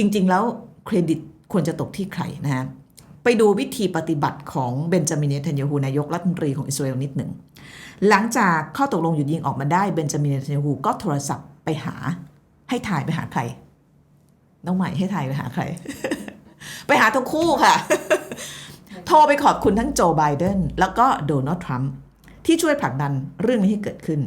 จริง ๆ แล้วเครดิตควรจะตกที่ใครนะฮะไปดูวิธีปฏิบัติของเบนจามินเนทันยาฮูนายกรัฐมนตรีของอิสราเอลนิดหนึ่ง หลังจากข้อตกลงหยุดยิงออกมาได้เบนจามินเนทันยาฮูก็โทรศัพท์ไปหาให้ถ่ายไปหาใคร น้องใหม่ให้ถ่ายไปหาใคร ไปหาทั้งคู่ค่ะ โทรไปขอบคุณทั้งโจไบเดนแล้วก็โดนัลด์ทรัมป์ที่ช่วยผลักดันเรื่องนี้ให้เกิดขึ้น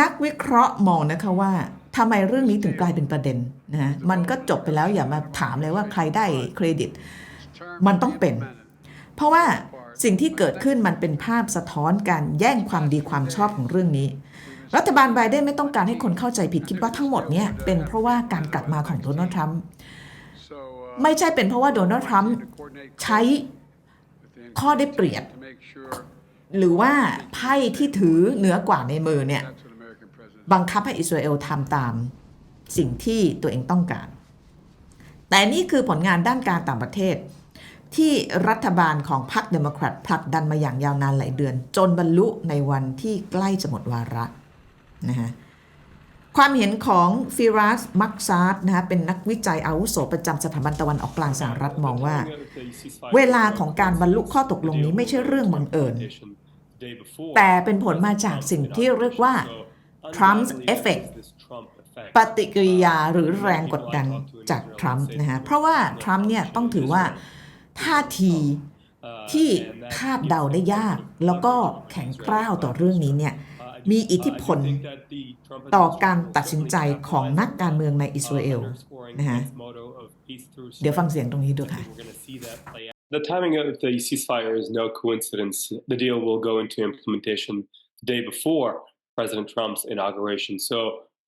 นักวิเคราะห์มองนะคะว่า ทำไมเรื่องนี้ถึงกลายเป็นประเด็นนะฮะมันก็จบไปแล้วอย่ามาถามเลยว่าใครได้เครดิต มันต้องเป็น เพราะว่าสิ่งที่เกิดขึ้นมันเป็นภาพสะท้อนการแย่งความดีความชอบของเรื่องนี้ รัฐบาลไบเดนไม่ต้องการให้คนเข้าใจผิดคิดว่าทั้งหมดเนี่ยเป็นเพราะว่าการกลับมาของโดนัลด์ทรัมป์ไม่ใช่เป็นเพราะว่าโดนัลด์ทรัมป์ใช้ข้อได้เปรียบ หรือว่าไพ่ที่ถือเหนือกว่าในมือเนี่ย บังคับให้อิสราเอลทำตามสิ่งที่ตัวเองต้องการ แต่นี่คือผลงานด้านการต่างประเทศ ที่รัฐบาลของพรรคเดโมแครตผลักดันมาอย่างยาวนานหลายเดือน จนบรรลุในวันที่ใกล้จะหมดวาระนะฮะความเห็นของฟิรัสมักซาร์ดนะฮะเป็นนักวิจัยอาวุโสประจำสถาบันตะวันออกกลางสหรัฐมองว่า เวลาของการบรรลุข้อตกลงนี้ไม่ใช่เรื่องบังเอิญ แต่เป็นผลมาจากสิ่งที่เรียกว่า Trump's effect ปฏิกิริยาหรือแรงกดดันจากทรัมป์นะฮะเพราะว่าทรัมป์เนี่ยต้องถือว่าท่าทีที่คาดเดาได้ยาก แล้วก็แข็งกร้าวต่อเรื่องนี้เนี่ยมีอิทธิพลต่อการตัดสินใจของนักการเมืองในอิสราเอลนะฮะเดี๋ยวฟังเสียงตรงนี้ดูค่ะ The timing of the ceasefire is no coincidence. The deal will go into implementation the day before President Trump's inauguration. So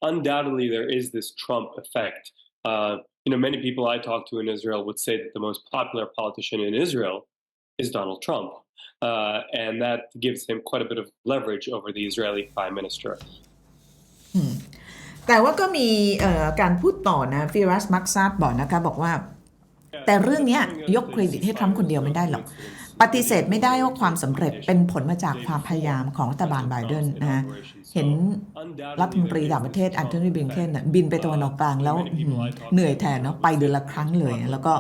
undoubtedly, there is this Trump effect. Uh, you know, many people I talk to in Israel would say that the most popular politician in Israel is Donald Trump, uh, and that gives him quite a bit of leverage over the Israeli prime minister. แต่ว่าก็มีเอ่อการพูดต่อนะฟิรัสมักซาร์ดบอกนะคะบอกว่า แต่เรื่องเนี้ยยกเครดิตให้ทรัมป์คนเดียวไม่ได้หรอก ปฏิเสธไม่ได้ว่าความสำเร็จเป็นผลมาจากความพยายามของรัฐบาลไบเดนนะฮะเห็นรัฐมนตรีต่างประเทศอันโทนีบลิงเคนน่ะบินไปตะวันออกกลางแล้วอื้อหือเหนื่อยแทนเนาะไปเดือนละครั้งเลย แล้วก็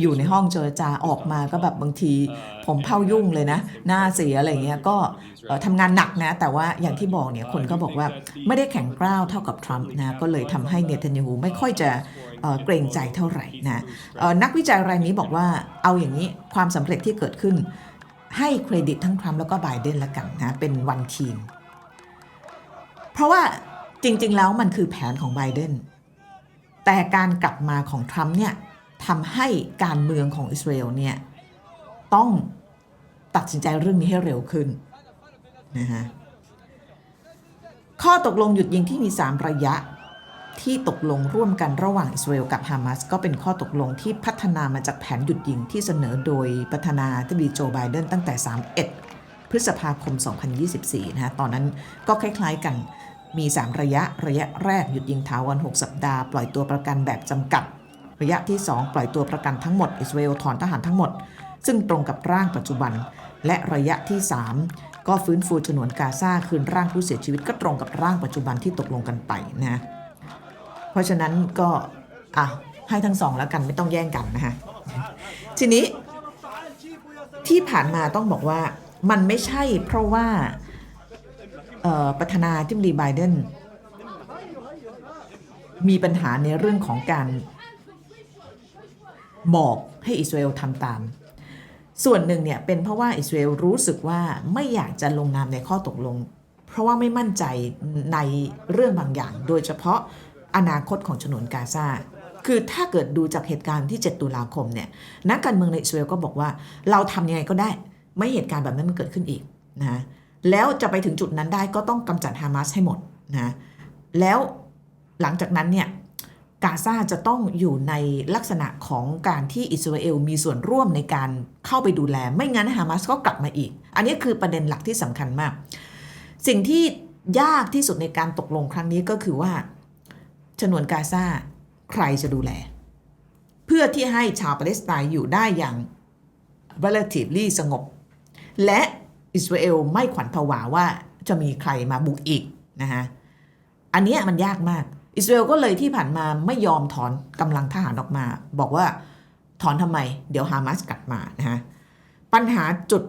อยู่ในห้องเจรจาออกมาก็แบบบางที ผมเผายุ่งเลยนะ หน้าเสียอะไรเงี้ยก็เอ่อทำงานหนักนะ แต่ว่าอย่างที่บอกเนี่ยคนก็บอกว่าไม่ได้แข็งกร้าวเท่ากับทรัมป์นะก็เลยทำให้เนทันยาฮูไม่ค่อยจะเอ่อเกรงใจเท่าไหร่นะเอ่อนักวิจัยรายนี้บอกว่าเอาอย่างนี้ความสำเร็จที่เกิดขึ้น ให้เครดิตทั้งทรัมป์แล้วก็ไบเดนละกันนะเป็นวันทีม เพราะว่าจริง ๆ แล้วมันคือแผนของไบเดนแต่การกลับมาของทรัมป์เนี่ยทำให้การเมืองของอิสราเอลเนี่ยต้องตัดสินใจเรื่องนี้ให้เร็วขึ้นนะฮะข้อตกลงหยุดยิงที่มี 3 ระยะ ที่ตกลงร่วมกันระหว่างอิสราเอลกับฮามาสก็เป็นข้อตกลงที่พัฒนามาจากแผนหยุดยิงที่เสนอโดยประธานาธิบดีโจไบเดนตั้งแต่ 31 พฤษภาคม 2024 นะฮะตอนนั้นก็คล้ายๆกันมี 3 ระยะ ระยะแรกหยุดยิงถาวร 6 สัปดาห์ ปล่อยตัวประกันแบบจำกัด ระยะที่ 2 ปล่อยตัวประกันทั้งหมด อิสราเอลถอนทหารทั้งหมด ซึ่งตรงกับร่างปัจจุบัน และระยะที่ 3 ก็ฟื้นฟูฉนวนกาซาคืนร่างผู้เสียชีวิตก็ตรงกับร่างปัจจุบันที่ตกลงกันไปนะ เพราะฉะนั้นก็อะให้ทั้งสองแล้วกันไม่ต้องแย่งกันนะฮะทีนี้ที่ผ่านมาต้องบอกว่ามันไม่ใช่เพราะว่าประธานาธิบดีไบเดนมีปัญหาในเรื่องของการบอกให้อิสราเอลทำตาม ส่วนหนึ่งเนี่ยเป็นเพราะว่าอิสราเอลรู้สึกว่าไม่อยากจะลงนามในข้อตกลง เพราะว่าไม่มั่นใจในเรื่องบางอย่าง โดยเฉพาะ อนาคตของฉนวนกาซาคือถ้าเกิดดูจากเหตุการณ์ที่ 7 ตุลาคมเนี่ยนักการเมืองในอิสราเอลก็บอกว่า เราทำยังไงก็ได้ไม่เหตุการณ์แบบนั้นมันเกิดขึ้นอีกนะแล้วจะไปถึงจุดนั้นได้ก็ต้องกำจัดฮามาสให้หมดนะแล้วหลังจากนั้นเนี่ยกาซาจะต้องอยู่ในลักษณะของการที่อิสราเอลมีส่วนร่วมในการเข้าไปดูแล ไม่งั้นฮามาสก็กลับมาอีก อันนี้คือประเด็นหลักที่สำคัญมาก สิ่งที่ยากที่สุดในการตกลงครั้งนี้ก็คือว่า ฉนวนกาซาใครจะดูแล เพื่อที่ให้ชาวปาเลสไตน์อยู่ได้อย่าง relatively สงบ และอิสราเอลไม่ขวัญผวาว่าจะมีใครมาบุกอีกนะฮะอันนี้มันยากมาก อิสราเอลก็เลยที่ผ่านมาไม่ยอมถอนกำลังทหารออกมา บอกว่าถอนทำไม เดี๋ยวฮามาสกลับมานะฮะปัญหาจุด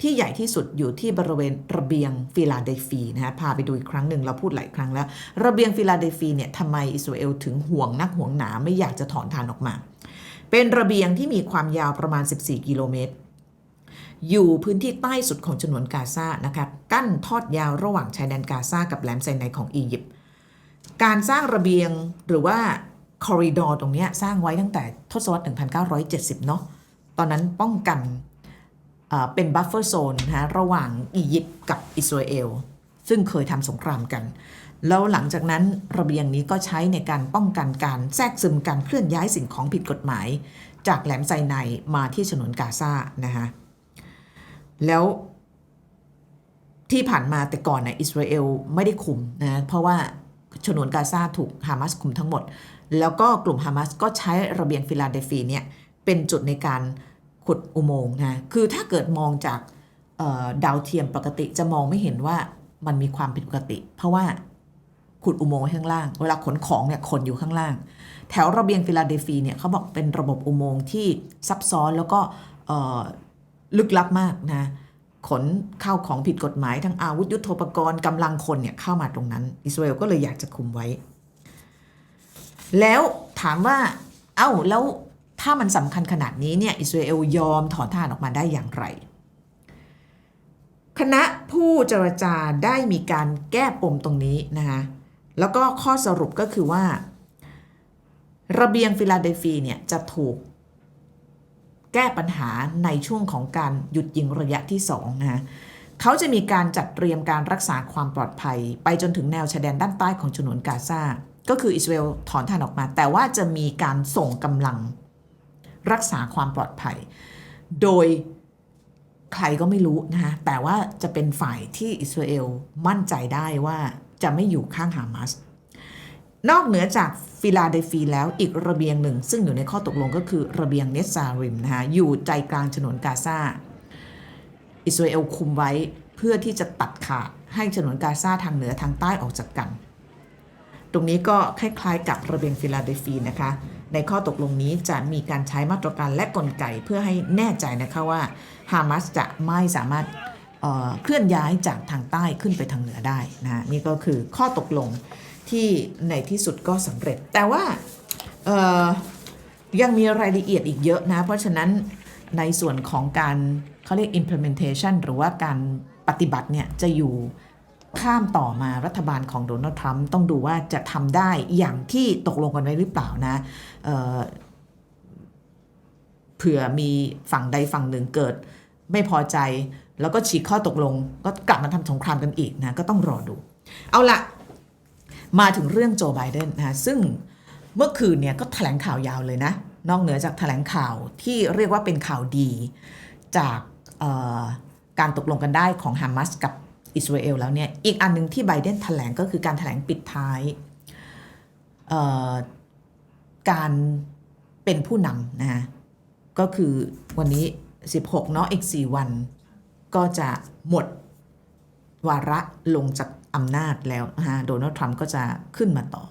ที่ใหญ่ที่สุดอยู่ที่บริเวณระเบียงฟิลาเดลฟีนะฮะพาไปดูอีกครั้งหนึ่งเราพูดหลายครั้งแล้ว ระเบียงฟิลาเดลฟีเนี่ยทำไมอิสราเอลถึงห่วงนักห่วงหนาไม่อยากจะถอนทานออกมา เป็นระเบียงที่มีความยาวประมาณ 14 กิโลเมตร อยู่พื้นที่ใต้สุดของฉนวนกาซานะคะกั้นทอดยาวระหว่างชายแดนกาซากับแหลมไซไนของอียิปต์การสร้างระเบียงหรือว่าคอริดอร์ตรงนี้สร้างไว้ตั้งแต่ทศวรรษ 1970 เนาะตอนนั้นป้องกัน เป็นบัฟเฟอร์โซนนะฮะระหว่างอียิปต์กับอิสราเอล ซึ่งเคยทำสงครามกัน แล้วหลังจากนั้นระเบียงนี้ก็ใช้ในการป้องกันการแทรกซึมการเคลื่อนย้ายสิ่งของผิดกฎหมาย จากแหลมไซไนมาที่ฉนวนกาซานะฮะแล้วที่ผ่านมาแต่ก่อนนะอิสราเอลไม่ได้คุมนะเพราะว่าฉนวนกาซาถูกฮามาสคุมทั้งหมด แล้วก็กลุ่มฮามาสก็ใช้ระเบียงฟิลาเดลฟีเนี่ยเป็นจุดในการ ขุดอุโมงค์นะ คือถ้าเกิดมองจากดาวเทียมปกติจะมองไม่เห็นว่ามันมีความผิดปกติ เพราะว่าขุดอุโมงค์ข้างล่าง เวลาขนของเนี่ยขนอยู่ข้างล่าง แถวระเบียงฟิลาเดลฟีเนี่ยเขาบอกเป็นระบบอุโมงค์ที่ซับซ้อนแล้วก็ลึกลับมากนะขนเข้าของผิดกฎหมายทั้งอาวุธยุโทโธปกรณ์กำลังคนเนี่ยเข้ามาตรงนั้น อิสราเอลก็เลยอยากจะคุมไว้ แล้วถามว่า เอ้าแล้ว ถ้ามันสำคัญขนาดนี้เนี่ยอิสราเอลยอมถอนทหารออกมาได้อย่างไร คณะผู้เจรจาได้มีการแก้ปมตรงนี้นะคะแล้วก็ข้อสรุปก็คือว่า ระเบียงฟิลาเดลฟีเนี่ยจะถูกแก้ปัญหาในช่วงของการหยุดยิงระยะที่2นะฮะเขาจะมีการจัดเตรียมการรักษาความปลอดภัย ไปจนถึงแนวชายแดนด้านใต้ของฉนวนกาซาก็คืออิสราเอลถอนทหารออกมา แต่ว่าจะมีการส่งกำลัง รักษาความปลอดภัย โดยใครก็ไม่รู้นะฮะแต่ว่าจะเป็นฝ่ายที่อิสราเอลมั่นใจได้ว่าจะไม่อยู่ข้างฮามาสนอกเหนือจากฟิลาเดลฟีแล้วอีกระเบียงหนึ่ง ซึ่งอยู่ในข้อตกลงก็คือระเบียงเนสซาริมนะคะอยู่ใจกลางฉนวนกาซาอิสราเอลคุมไว้เพื่อที่จะตัดขาดให้ฉนวนกาซาทางเหนือทางใต้ออกจากกัน ตรงนี้ก็คล้ายๆกับระเบียงฟิลาเดลฟีนะคะในข้อตกลงนี้จะมีการใช้มาตรการและกลไกเพื่อให้แน่ใจนะคะว่าฮามาสจะไม่สามารถเเคลื่อนย้ายจากทางใต้ขึ้นไปทางเหนือได้นะนี่ก็คือข้อตกลงที่ในที่สุดก็สำเร็จ แต่ว่ายังมีรายละเอียดอีกเยอะนะ เพราะฉะนั้นในส่วนของการเขาเรียก implementation หรือว่าการปฏิบัติเนี่ยจะอยู่ ข้ามต่อมารัฐบาลของโดนัลด์ทรัมป์ต้องดูว่าจะทำได้อย่างที่ตกลงกันไว้หรือเปล่านะเเผื่อมีฝั่งใดฝั่งหนึ่งเกิด ไม่พอใจแล้วก็ฉีกข้อตกลง ก็กลับมาทำสงครามกันอีกนะ ก็ต้องรอดู เอาละมาถึงเรื่องโจไบเดนนะซึ่งเมื่อคืนเนี่ยก็แถลงข่าวยาวเลยนะ นอกเหนือจากแถลงข่าวที่เรียกว่าเป็นข่าวดีจากการตกลงกันได้ของฮามาสกับ อิสราเอลแล้วเนี่ยอีกอันหนึ่งที่ไบเดนแถลงก็คือการแถลงปิดท้ายการเป็นผู้นำนะฮะก็คือวันนี้ 16 เนาะอีก 4 วัน ก็จะหมดวาระลงจากอำนาจแล้วนะฮะโดนัลด์ทรัมป์ก็จะขึ้นมาต่อ